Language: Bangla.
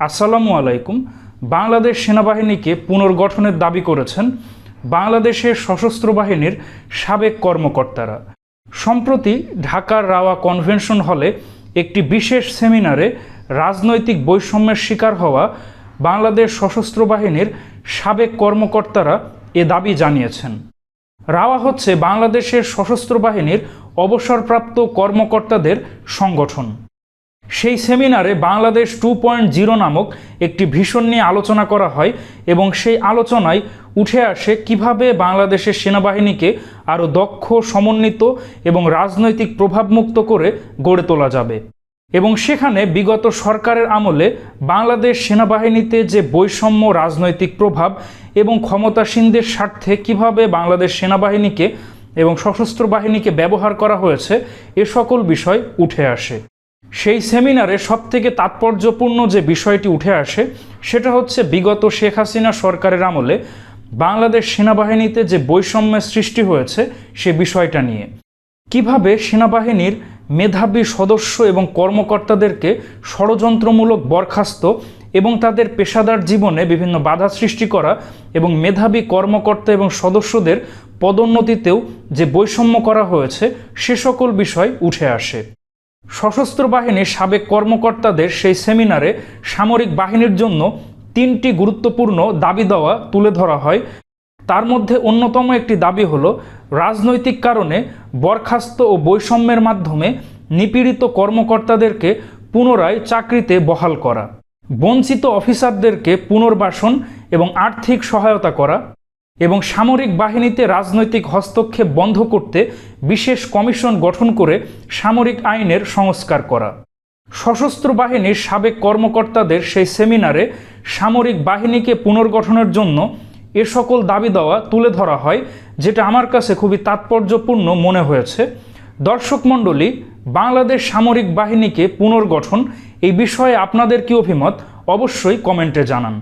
আসসালামু আলাইকুম। বাংলাদেশ সেনাবাহিনীকে পুনর্গঠনের দাবি করেছেন বাংলাদেশের সশস্ত্র বাহিনীর সাবেক কর্মকর্তারা। সম্প্রতি ঢাকার রাওয়া কনভেনশন হলে একটি বিশেষ সেমিনারে রাজনৈতিক বৈষম্যের শিকার হওয়া বাংলাদেশ সশস্ত্র বাহিনীর সাবেক কর্মকর্তারা এ দাবি জানিয়েছেন। রাওয়া হচ্ছে বাংলাদেশের সশস্ত্র বাহিনীর অবসরপ্রাপ্ত কর্মকর্তাদের সংগঠন। সেই সেমিনারে বাংলাদেশ টু পয়েন্ট জিরো নামক একটি ভীষণ নিয়ে আলোচনা করা হয় এবং সেই আলোচনায় উঠে আসে কীভাবে বাংলাদেশের সেনাবাহিনীকে আরও দক্ষ, সমন্বিত এবং রাজনৈতিক প্রভাবমুক্ত করে গড়ে তোলা যাবে। এবং সেখানে বিগত সরকারের আমলে বাংলাদেশ সেনাবাহিনীতে যে বৈষম্য, রাজনৈতিক প্রভাব এবং ক্ষমতাসীনদের স্বার্থে কীভাবে বাংলাদেশ সেনাবাহিনীকে এবং সশস্ত্র বাহিনীকে ব্যবহার করা হয়েছে, এ সকল বিষয় উঠে আসে। সেই সেমিনারে সবথেকে তাৎপর্যপূর্ণ যে বিষয়টি উঠে আসে, সেটা হচ্ছে বিগত শেখ হাসিনা সরকারের আমলে বাংলাদেশ সেনাবাহিনীতে যে বৈষম্যের সৃষ্টি হয়েছে সে বিষয়টা নিয়ে। কীভাবে সেনাবাহিনীর মেধাবী সদস্য এবং কর্মকর্তাদেরকে ষড়যন্ত্রমূলক বরখাস্ত এবং তাদের পেশাদার জীবনে বিভিন্ন বাধা সৃষ্টি করা এবং মেধাবী কর্মকর্তা এবং সদস্যদের পদোন্নতিতেও যে বৈষম্য করা হয়েছে, সে সকল বিষয় উঠে আসে। সশস্ত্র বাহিনীর সাবেক কর্মকর্তাদের সেই সেমিনারে সামরিক বাহিনীর জন্য তিনটি গুরুত্বপূর্ণ দাবি দেওয়া তুলে ধরা হয়। তার মধ্যে অন্যতম একটি দাবি হলো, রাজনৈতিক কারণে বরখাস্ত ও বৈষম্যের মাধ্যমে নিপীড়িত কর্মকর্তাদেরকে পুনরায় চাকরিতে বহাল করা, বঞ্চিত অফিসারদেরকে পুনর্বাসন এবং আর্থিক সহায়তা করা এবং সামরিক বাহিনীতে রাজনৈতিক হস্তক্ষেপ বন্ধ করতে বিশেষ কমিশন গঠন করে সামরিক আইনের সংস্কার করা। সশস্ত্র বাহিনীর সাবেক কর্মকর্তাদের সেই সেমিনারে সামরিক বাহিনীকে পুনর্গঠনের জন্য এ সকল দাবি দেওয়া তুলে ধরা হয়, যেটা আমার কাছে খুবই তাৎপর্যপূর্ণ মনে হয়েছে। দর্শক মণ্ডলী, বাংলাদেশ সামরিক বাহিনীকে পুনর্গঠন এই বিষয়ে আপনাদের কি অভিমত? অবশ্যই কমেন্টে জানান।